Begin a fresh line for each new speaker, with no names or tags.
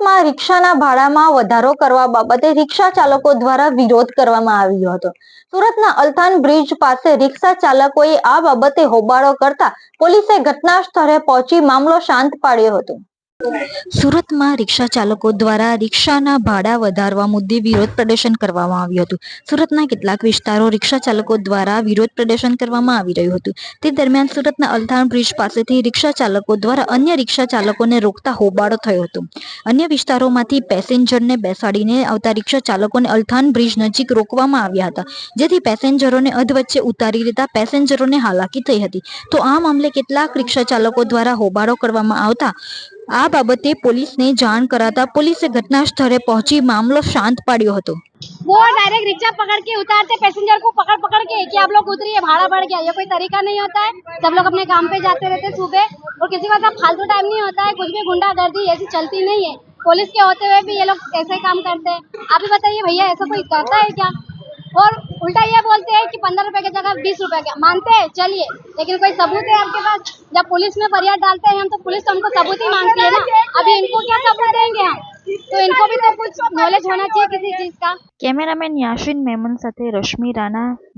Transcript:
સુરતમાં રિક્ષાના ભાડામાં વધારો કરવા બાબતે રિક્ષા ચાલકો દ્વારા વિરોધ કરવામાં આવ્યો હતો. સુરતના અલથાન બ્રિજ પાસે રિક્ષા ચાલકોએ આ બાબતે હોબાળો કરતા પોલીસે ઘટના સ્થળે પહોંચી મામલો શાંત પાડ્યો હતો. સુરતમાં રિક્ષા ચાલકો દ્વારા રિક્ષાના ભાડા વધારવા મુદ્દે વિરોધ પ્રદર્શન કરવામાં આવ્યું હતું. સુરતના કેટલાક વિસ્તારો રિક્ષા ચાલકો દ્વારા વિરોધ પ્રદર્શન કરવામાં આવી રહ્યું હતું. તે દરમિયાન સુરતના અલથાણ બ્રિજ પાસેથી રિક્ષા ચાલકો દ્વારા અન્ય રિક્ષા ચાલકોને રોકતા હોબાળો થયો હતો. અન્ય વિસ્તારોમાંથી પેસેન્જરને બેસાડીને આવતા રિક્ષા ચાલકોને અલથાણ બ્રિજ નજીક રોકવામાં આવ્યા હતા. જેથી પેસેન્જરોને અધવચ્ચે ઉતારી દેતા પેસેન્જરોને હાલાકી થઈ હતી. તો આ મામલે કેટલાક રિક્ષા ચાલકો દ્વારા હોબાળો કરવામાં આવતા આ બાબતે પોલીસને જાણ કરાતા પોલીસે ઘટના સ્થળે પહોંચી મામલો શાંત પાડ્યો હતો
वो डायरेक्ट रिक्शा पकड़ के उतारते पैसेंजर को पकड़ पकड़ के कि आप लोग उतरिए भाड़ा बढ़ गया ये कोई तरीका नहीं होता है सब लोग अपने काम पे जाते रहते सुबह और किसी का फालतू टाइम नहीं होता है कुछ भी गुंडागर्दी ऐसी चलती नहीं है पुलिस के होते हुए भी ये लोग ऐसे काम करते हैं आप ही बताइए भैया ऐसा कोई करता है क्या और उल्टा ये बोलते हैं कि पंद्रह रुपए की जगह बीस रुपए का। मानते हैं, चलिए। लेकिन कोई सबूत है आपके पास? जब पुलिस में फरियाद डालते हैं हम तो पुलिस तो हमको सबूत ही मांगती है ना? अभी इनको क्या सबूत देंगे हम? तो इनको भी तो कुछ नॉलेज होना चाहिए किसी चीज़ का।
कैमरामैन याशिन मेमन साथे रश्मि राणा।